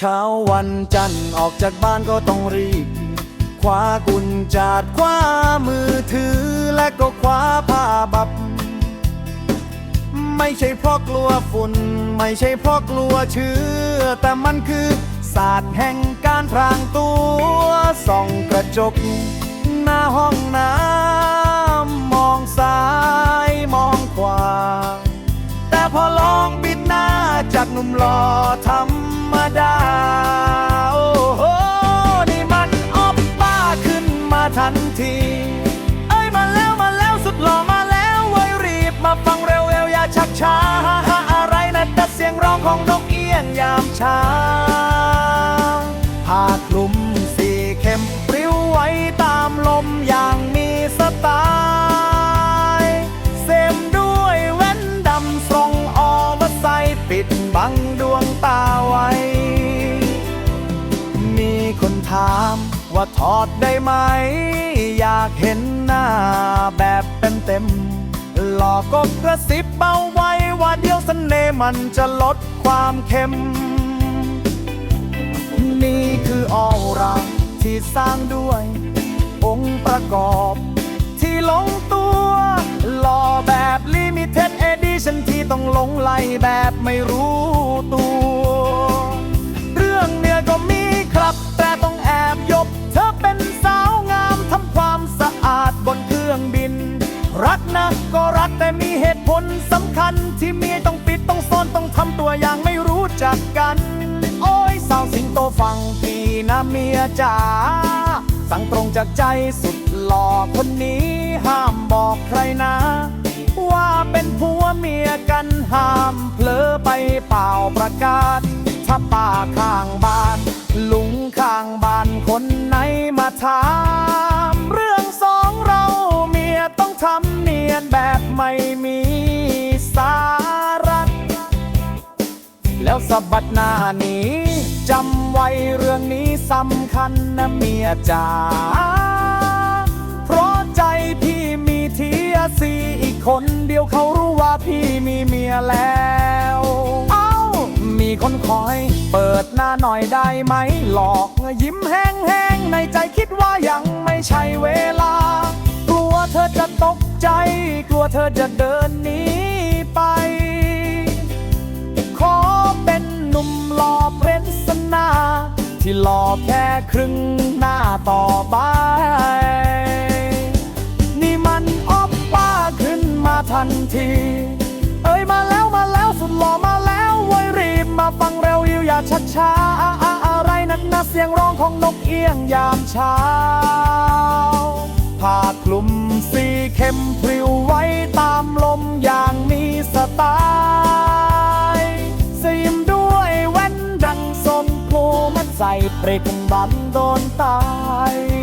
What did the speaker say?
ชาวันจันทร์ออกจากบ้านก็ต้องรีบคว้ากุญจาดคว้ามือถือและก็คว้าผ้าบับ ไม่ใช่เพราะกลัวฝุ่น ไม่ใช่เพราะกลัวเชื้อ แต่มันคือศาสตร์แห่งการพรางตัวส่องกระจก หน้าห้องน้ำ เช้าผ้าคลุมสีเข้มปลิวไหวตามลมอย่างมีสไตล์เสมด้วยแว่นดำทรงออเวอร์ไซส์ปิดบังดวงตาไว้ มีคนถามว่าถอดได้ไหม อยากเห็นหน้าแบบเต็มๆหลอกก็กระซิบเบาไว้ว่าเดี๋ยวเสน่ห์มันจะลดความเค็ม สร้างด้วย องค์ประกอบ ที่ลงตัวหล่อแบบลิมิเต็ดเอดิชันที่ต้องหลงไหลแบบไม่รู้ตัว เรื่องเนื้อก็มีครับ แต่ต้องแอบยบ เธอเป็นสาวงามทำความสะอาดบนเครื่องบิน รักนะก็รักแต่มีเหตุผลสำคัญที่เมียต้องปิดต้องซ่อนต้องทำตัวอย่างไม่รู้จักกัน โอ้ยสาวสิงโตฟัง นะเมียจ๋าสั่งตรงจากใจสุดหล่อคนนี้ห้ามบอกใครนะ ว่าเป็นผัวเมียกันห้ามเผลอไปเป่าประกาศ ถ้าป้าข้างบ้าน ลุงข้างบ้านคนไหนมาถามเรื่องสองเราเมียต้องทำเนียนแบบไม่มีสาระแล้วสะบัดหน้านี้ จำไว้เรื่องนี้สำคัญนะเมียจ๋าเพราะใจพี่มีเทียสีอีกคนเดียวเขารู้ว่าพี่มีเมียแล้ว เอ้า มีคนคอย เปิดหน้าหน่อยได้ไหม หลอกยิ้มแห้งๆ ในใจคิดว่ายังไม่ใช่เวลา กลัวเธอจะตกใจ กลัวเธอจะเดินหนี ที่หล่อแค่ครึ่งหน้าต่อไป นี่มันออบป้าขึ้นมาทันที เอ้ยมาแล้วมาแล้วสุดหล่อมาแล้วไว้รีบมาฟังเร็วอยู่อย่าชักช้าอะอะอะไรนักนะเสียงร้องของนกเอี้ยงยามเช้าผ้าคลุมสีเข้มพริ้วไว้ตามลมอย่างมีสไตล์ ใจเพลงสมพูมันใส่ปริกบันโดนตาย